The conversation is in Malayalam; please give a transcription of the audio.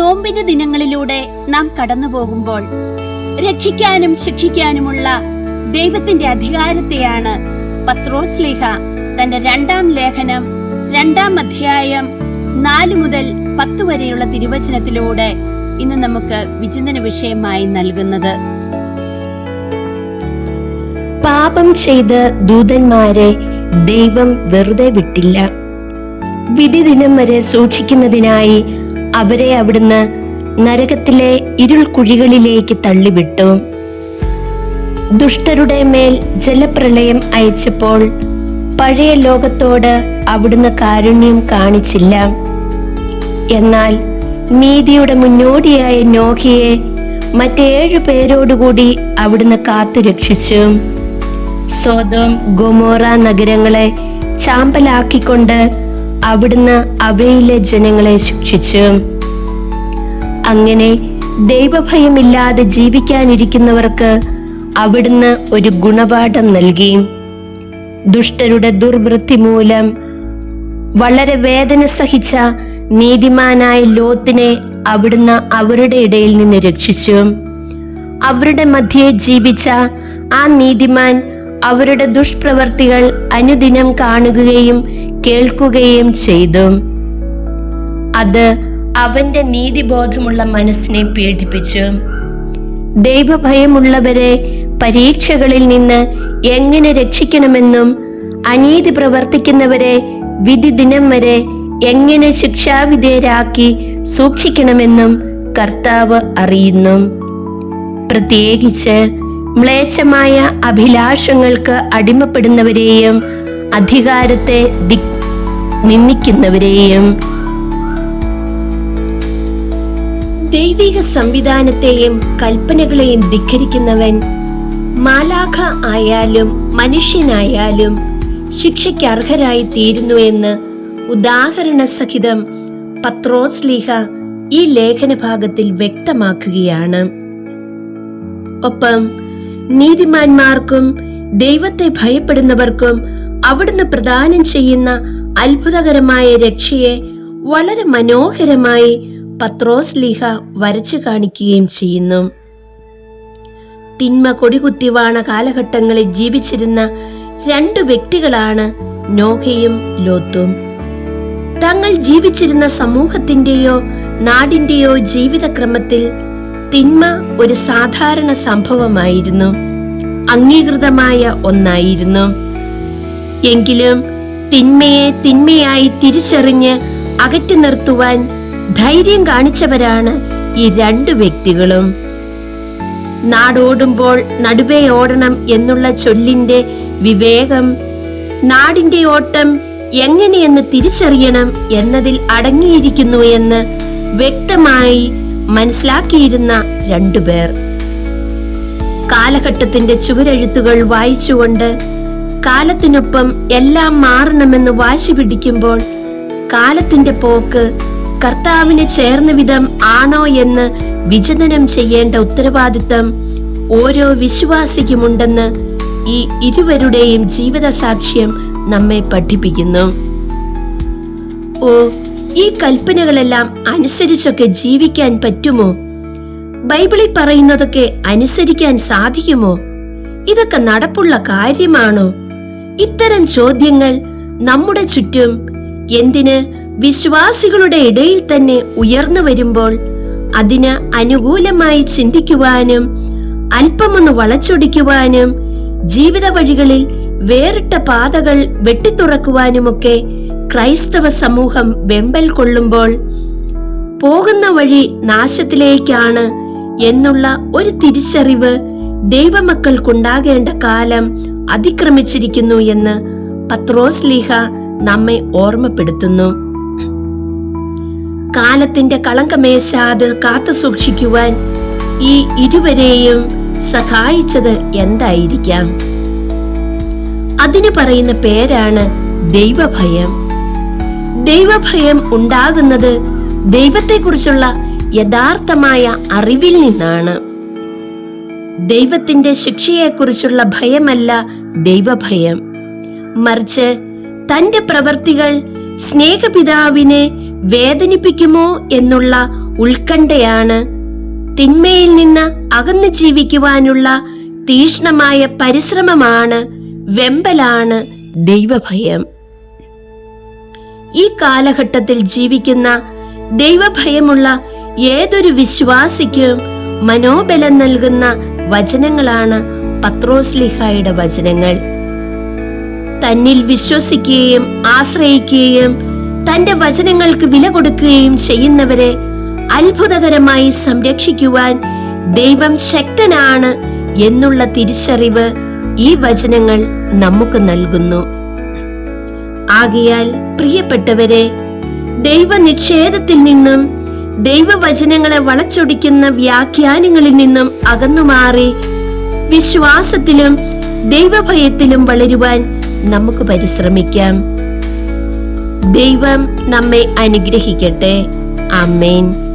നോമ്പിന്റെ ദിനങ്ങളിലൂടെ നാം കടന്നു പോകുമ്പോൾ രക്ഷിക്കാനും ശിക്ഷിക്കാനുമുള്ള ദൈവത്തിന്റെ അധികാരത്തെയാണ് പത്രോസ്ലിഹ തന്റെ രണ്ടാം ലേഖനം രണ്ടാം അധ്യായം നാല് മുതൽ പത്ത് വരെയുള്ള തിരുവചനത്തിലൂടെ ഇന്ന് നമുക്ക് വിചിന്തന വിഷയമായി നൽകുന്നത്. പാപം ചെയ്ത ദൂതന്മാരെ ദൈവം വെറുതെ വിട്ടില്ല. വിധി ദിനം വരെ സൂക്ഷിക്കുന്നതിനായി അവരെ അവിടുന്ന് നരകത്തിലെ ഇരുൾ കുഴികളിലേക്ക് തള്ളിവിട്ടു. ദുഷ്ടരുടെ മേൽ ജലപ്രളയം അയച്ചപ്പോൾ പഴയ ലോകത്തോട് അവിടുന്ന് കാരുണ്യം കാണിച്ചില്ല. എന്നാൽ നീതിയുടെ മുന്നോടിയായ നോഹിയെ മറ്റേഴു പേരോടുകൂടി അവിടുന്ന് കാത്തുരക്ഷിച്ചു സോതോം ഗൊമോറ നഗരങ്ങളെ ചാമ്പലാക്കിക്കൊണ്ട് അവിടുന്ന് അവയിലെ ജനങ്ങളെ ശിക്ഷിച്ചു. അങ്ങനെ ദൈവഭയമില്ലാതെ ജീവിക്കാനിരിക്കുന്നവർക്ക് അവിടുന്ന് ഒരു ഗുണപാഠം നൽകി. ദുഷ്ടരുടെ ദുർവൃത്തി മൂലം വളരെ വേദന സഹിച്ച നീതിമാനായ ലോത്തിനെ അവിടുന്ന് അവരുടെ ഇടയിൽ നിന്ന് രക്ഷിച്ചു. അവരുടെ മധ്യേ ജീവിച്ച ആ നീതിമാൻ അവരുടെ ദുഷ്പ്രവർത്തികൾ അനുദിനം കാണുകയും കേൾക്കുകയും ചെയ്തു. അത് അവന്റെ നീതിബോധമുള്ള മനസ്സിനെ പീഡിപ്പിച്ചു. ദൈവഭയമുള്ളവരെ പരീക്ഷകളിൽ നിന്ന് എങ്ങനെ രക്ഷിക്കണമെന്നും അനീതി പ്രവർത്തിക്കുന്നവരെ വിധി ദിനം വരെ എങ്ങനെ ശിക്ഷാവിധേയരാക്കി സൂക്ഷിക്കണമെന്നും കർത്താവ് അറിയുന്നു. പ്രത്യേകിച്ച് മ്ലേച്ഛമായ അഭിലാഷങ്ങൾക്ക് അടിമപ്പെടുന്നവരെയും അധികാരത്തെ ദി നിന്ദിക്കുന്നവരെയും. ദൈവിക സംവിധാനത്തെയും കൽപ്പനകളെയും ധിക്കരിക്കുന്നവൻ മാലാഖ ആയാലും മനുഷ്യനായാലും ശിക്ഷയ്ക്ക് അർഹരായി തീരുന്നു എന്ന് ഉദാഹരണ സഹിതം പത്രോസ്ലിഹ ഈ ലേഖന ഭാഗത്തിൽ വ്യക്തമാക്കുകയാണ്. ഒപ്പം നീതിമാന്മാർക്കും ദൈവത്തെ ഭയപ്പെടുന്നവർക്കും അവിടുന്ന് പ്രദാനം ചെയ്യുന്ന അത്ഭുതകരമായ രക്ഷയെ വളരെ മനോഹരമായി പത്രോസ് ലീഹ വരച്ചു കാണിക്കുകയും ചെയ്യുന്നു. തിന്മ കൊടികുത്തിവാണ കാലഘട്ടങ്ങളിൽ ജീവിച്ചിരുന്ന രണ്ടു വ്യക്തികളാണ് നോഹയും ലോത്തും. തങ്ങൾ ജീവിച്ചിരുന്ന സമൂഹത്തിന്റെയോ നാടിന്റെയോ ജീവിതക്രമത്തിൽ തിന്മ ഒരു സാധാരണ സംഭവമായിരുന്നു. അംഗീകൃതമായ ഒന്നായിരുന്നു. എങ്കിലും തിന്മയെ തിന്മയായി തിരിച്ചറിഞ്ഞ് അകറ്റി നിർത്തുവാൻ ധൈര്യം കാണിച്ചവരാണ് ഈ രണ്ടു വ്യക്തികളും. നാടോടുമ്പോൾ നടുവേ ഓടണം എന്നുള്ള ചൊല്ലിന്റെ വിവേകം നാടിന്റെ ഓട്ടം എങ്ങനെയെന്ന് തിരിച്ചറിയണം എന്നതിൽ അടങ്ങിയിരിക്കുന്നു എന്ന് വ്യക്തമായി മനസ്സിലാക്കിയിരുന്ന രണ്ടുപേർ കാലഘട്ടത്തിന്റെ ചുവരെഴുത്തുകൾ വായിച്ചുകൊണ്ട് കാലത്തിനൊപ്പം എല്ലാം മാറണമെന്ന് വാശി പിടിക്കുമ്പോൾ കാലത്തിന്റെ പോക്ക് കർത്താവിന് ചേർന്ന വിധം ആണോ എന്ന് വിചിന്തനം ചെയ്യേണ്ട ഉത്തരവാദിത്തം ഓരോ വിശ്വാസിക്കുമുണ്ടെന്ന് ഈ ഇരുവരുടെയും ജീവിത സാക്ഷ്യം നമ്മെ പഠിപ്പിക്കുന്നു. ഓ ഈ കൽപ്പനകളെല്ലാം അനുസരിച്ചൊക്കെ ജീവിക്കാൻ പറ്റുമോ? ബൈബിളിൽ പറയുന്നതൊക്കെ അനുസരിക്കാൻ സാധിക്കുമോ? ഇതൊക്കെ നടപ്പുള്ള കാര്യമാണോ? ഇത്തരം ചോദ്യങ്ങൾ നമ്മുടെ ചുറ്റും എന്തിന് വിശ്വാസികളുടെ ഇടയിൽ തന്നെ ഉയർന്നു വരുമ്പോൾ അതിന് അനുകൂലമായി ചിന്തിക്കുവാനും അല്പമൊന്ന് വളച്ചൊടിക്കുവാനും ജീവിത വഴികളിൽ വേറിട്ട പാതകൾ വെട്ടിത്തുറക്കുവാനുമൊക്കെ ക്രൈസ്തവ സമൂഹം വെമ്പൽ കൊള്ളുമ്പോൾ പോകുന്ന വഴി നാശത്തിലേക്കാണ് എന്നുള്ള ഒരു തിരിച്ചറിവ് ദൈവമക്കൾക്കുണ്ടാകേണ്ട കാലം അതിക്രമിച്ചിരിക്കുന്നു എന്ന് പത്രോസ് ലീഹ നമ്മെ ഓർമ്മപ്പെടുത്തുന്നു. കാലത്തിന്റെ കളങ്കമേശാത് കാത്തു സൂക്ഷിക്കുവാൻ ഈ ഇരുവരെയും സഹായിച്ചത് എന്തായിരിക്കാം? അതിന് പറയുന്ന പേരാണ് ദൈവഭയം. ദൈവഭയം ഉണ്ടാകുന്നത് ദൈവത്തെക്കുറിച്ചുള്ള യഥാർത്ഥമായ അറിവിൽ നിന്നാണ്. ദൈവത്തിന്റെ ശിക്ഷയെക്കുറിച്ചുള്ള ഭയമല്ല ദൈവഭയം. മറിച്ച് തന്റെ പ്രവർത്തികൾ സ്നേഹപിതാവിനെ വേദനിപ്പിക്കുമോ എന്നുള്ള ഉത്കണ്ഠയാണ് തിന്മയിൽ നിന്ന് അകന്നു ജീവിക്കുവാനുള്ള തീഷ്ണമായ പരിശ്രമമാണ് വെമ്പലാണ് ദൈവഭയം. ഈ കാലഘട്ടത്തിൽ ജീവിക്കുന്ന ദൈവഭയമുള്ള ഏതൊരു വിശ്വാസിക്കും മനോബലം നൽകുന്ന വചനങ്ങളാണ് പത്രോസ്ലിഹായുടെ വചനങ്ങൾ. തന്നിൽ വിശ്വസിക്കുകയും ആശ്രയിക്കുകയും തന്റെ വചനങ്ങൾക്ക് വില കൊടുക്കുകയും ചെയ്യുന്നവരെ അത്ഭുതകരമായി സംരക്ഷിക്കുവാൻ ദൈവം ശക്തനാണ് എന്നുള്ള തിരിച്ചറിവ് ഈ വചനങ്ങൾ നമുക്ക് നൽകുന്നു. ആകയാൽ പ്രിയപ്പെട്ടവരെ ദൈവനിക്ഷേധത്തിൽ നിന്നും ദൈവവചനങ്ങളെ വളച്ചൊടിക്കുന്ന വ്യാഖ്യാനങ്ങളിൽ നിന്നും അകന്നുമാറി വിശ്വാസത്തിലും ദൈവഭയത്തിലും വളരുവാൻ നമുക്ക് പരിശ്രമിക്കാം. ദൈവം നമ്മെ അനുഗ്രഹിക്കട്ടെ. ആമേൻ.